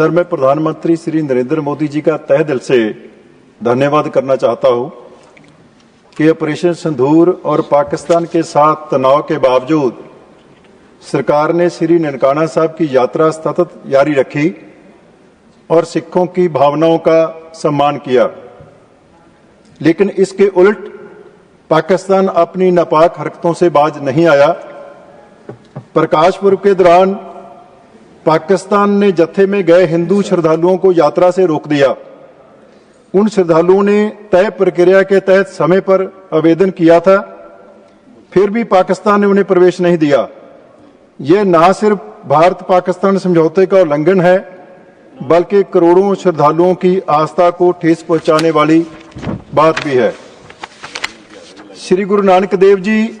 Sir, मैं प्रधानमंत्री श्री नरेंद्र मोदी जी का तहे दिल से धन्यवाद करना चाहता हूँ कि ऑपरेशन संधूर और पाकिस्तान के साथ तनाव के बावजूद सरकार ने श्री ननकाना साहब की यात्रा सतत जारी रखी और सिखों की भावनाओं का सम्मान किया। लेकिन इसके उलट पाकिस्तान अपनी नापाक हरकतों से बाज नहीं आया। प्रकाश पर्व के दौरान पाकिस्तान ने जत्थे में गए हिंदू श्रद्धालुओं को यात्रा से रोक दिया। उन श्रद्धालुओं ने तय प्रक्रिया के तहत समय पर आवेदन किया था, फिर भी पाकिस्तान ने उन्हें प्रवेश नहीं दिया। यह ना सिर्फ़ भारत पाकिस्तान समझौते का उल्लंघन है, बल्कि करोड़ों श्रद्धालुओं की आस्था को ठेस पहुँचाने वाली बात भी है। श्री गुरु नानक देव जी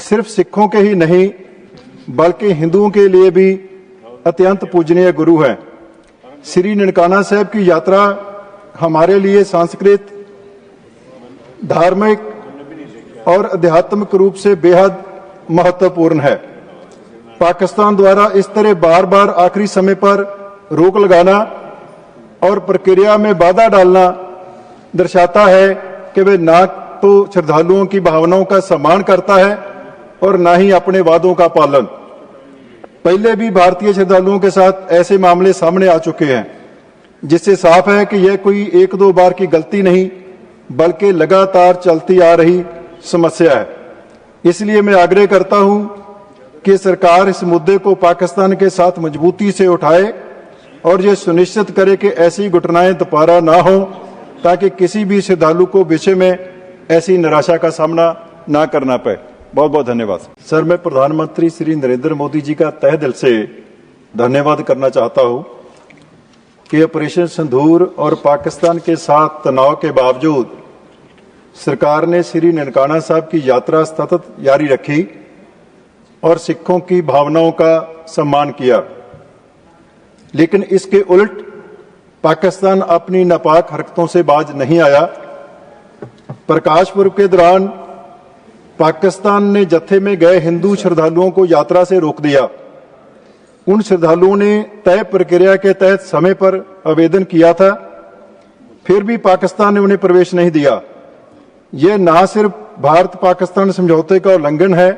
सिर्फ़ सिखों के ही नहीं, बल्कि हिंदुओं के लिए भी अत्यंत पूजनीय गुरु हैं। श्री ननकाना साहब की यात्रा हमारे लिए सांस्कृत धार्मिक और आध्यात्मिक रूप से बेहद महत्वपूर्ण है। पाकिस्तान द्वारा इस तरह बार बार आखिरी समय पर रोक लगाना और प्रक्रिया में बाधा डालना दर्शाता है कि वे ना तो श्रद्धालुओं की भावनाओं का सम्मान करता है और ना ही अपने वादों का पालन। पहले भी भारतीय श्रद्धालुओं के साथ ऐसे मामले सामने आ चुके हैं, जिससे साफ़ है कि यह कोई एक दो बार की गलती नहीं, बल्कि लगातार चलती आ रही समस्या है। इसलिए मैं आग्रह करता हूँ कि सरकार इस मुद्दे को पाकिस्तान के साथ मजबूती से उठाए और ये सुनिश्चित करे कि ऐसी घटनाएँ दोबारा ना हो, ताकि किसी भी श्रद्धालु को विषय में ऐसी निराशा का सामना ना करना पाए बहुत बहुत धन्यवाद। सर, मैं प्रधानमंत्री श्री नरेंद्र मोदी जी का तह दिल से धन्यवाद करना चाहता हूँ कि ऑपरेशन संधूर और पाकिस्तान के साथ तनाव के बावजूद सरकार ने श्री ननकाना साहब की यात्रा सतत जारी रखी और सिखों की भावनाओं का सम्मान किया। लेकिन इसके उल्ट पाकिस्तान अपनी नापाक हरकतों से बाज नहीं आया। प्रकाश पर्व के दौरान पाकिस्तान ने जत्थे में गए हिंदू श्रद्धालुओं को यात्रा से रोक दिया। उन श्रद्धालुओं ने तय प्रक्रिया के तहत समय पर आवेदन किया था, फिर भी पाकिस्तान ने उन्हें प्रवेश नहीं दिया। यह ना सिर्फ़ भारत पाकिस्तान समझौते का उल्लंघन है,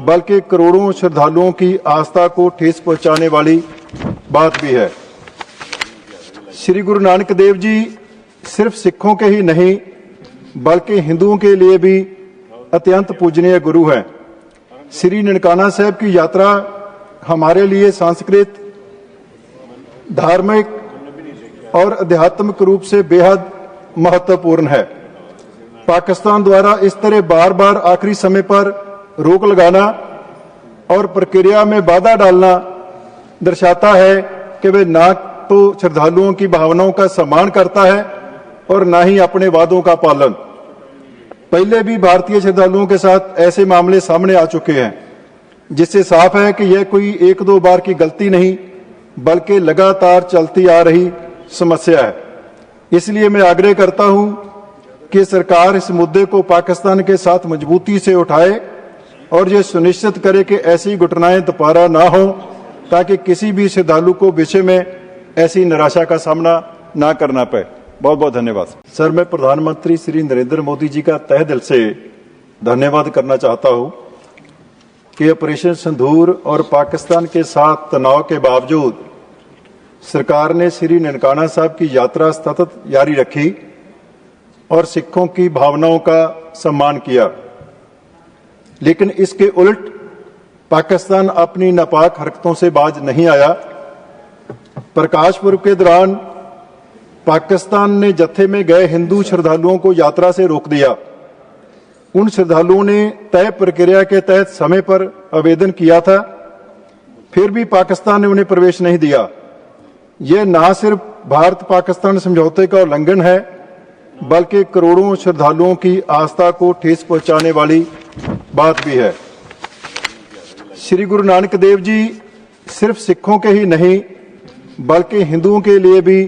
बल्कि करोड़ों श्रद्धालुओं की आस्था को ठेस पहुँचाने वाली बात भी है। श्री गुरु नानक देव जी सिर्फ़ सिखों के ही नहीं, बल्कि हिंदुओं के लिए भी अत्यंत पूजनीय गुरु हैं। श्री ननकाना साहब की यात्रा हमारे लिए सांस्कृत, धार्मिक और आध्यात्मिक रूप से बेहद महत्वपूर्ण है। पाकिस्तान द्वारा इस तरह बार बार आखिरी समय पर रोक लगाना और प्रक्रिया में बाधा डालना दर्शाता है कि वे ना तो श्रद्धालुओं की भावनाओं का सम्मान करता है और ना ही अपने वादों का पालन। पहले भी भारतीय श्रद्धालुओं के साथ ऐसे मामले सामने आ चुके हैं, जिससे साफ़ है कि यह कोई एक दो बार की गलती नहीं, बल्कि लगातार चलती आ रही समस्या है। इसलिए मैं आग्रह करता हूँ कि सरकार इस मुद्दे को पाकिस्तान के साथ मजबूती से उठाए और ये सुनिश्चित करे कि ऐसी घटनाएँ दोबारा ना हो, ताकि किसी भी श्रद्धालु को विषय में ऐसी निराशा का सामना ना करना पाए बहुत बहुत धन्यवाद। सर, मैं प्रधानमंत्री श्री नरेंद्र मोदी जी का तह दिल से धन्यवाद करना चाहता हूँ कि ऑपरेशन संधूर और पाकिस्तान के साथ तनाव के बावजूद सरकार ने श्री ननकाना साहब की यात्रा सतत जारी रखी और सिखों की भावनाओं का सम्मान किया। लेकिन इसके उल्ट पाकिस्तान अपनी नापाक हरकतों से बाज नहीं आया। प्रकाश पर्व के दौरान पाकिस्तान ने जत्थे में गए हिंदू श्रद्धालुओं को यात्रा से रोक दिया। उन श्रद्धालुओं ने तय प्रक्रिया के तहत समय पर आवेदन किया था। फिर भी पाकिस्तान ने उन्हें प्रवेश नहीं दिया। यह ना सिर्फ़ भारत पाकिस्तान समझौते का उल्लंघन है, बल्कि करोड़ों श्रद्धालुओं की आस्था को ठेस पहुँचाने वाली बात भी है। श्री गुरु नानक देव जी सिर्फ़ सिखों के ही नहीं, बल्कि हिंदुओं के लिए भी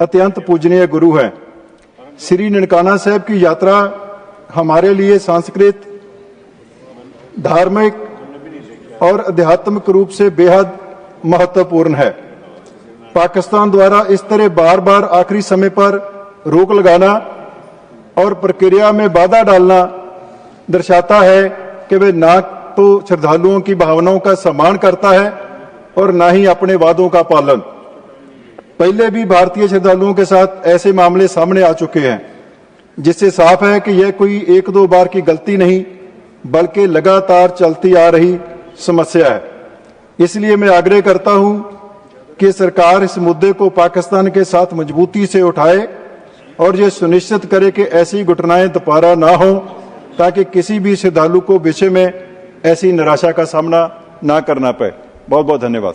अत्यंत पूजनीय गुरु हैं। श्री ननकाना साहब की यात्रा हमारे लिए सांस्कृत धार्मिक और आध्यात्मिक रूप से बेहद महत्वपूर्ण है। पाकिस्तान द्वारा इस तरह बार बार आखिरी समय पर रोक लगाना और प्रक्रिया में बाधा डालना दर्शाता है कि वे ना तो श्रद्धालुओं की भावनाओं का सम्मान करता है और ना ही अपने वादों का पालन। पहले भी भारतीय श्रद्धालुओं के साथ ऐसे मामले सामने आ चुके हैं, जिससे साफ़ है कि यह कोई एक दो बार की गलती नहीं, बल्कि लगातार चलती आ रही समस्या है। इसलिए मैं आग्रह करता हूँ कि सरकार इस मुद्दे को पाकिस्तान के साथ मजबूती से उठाए और ये सुनिश्चित करे कि ऐसी घटनाएँ दोबारा ना हो, ताकि किसी भी श्रद्धालु को विषय में ऐसी निराशा का सामना ना करना पाए बहुत बहुत धन्यवाद।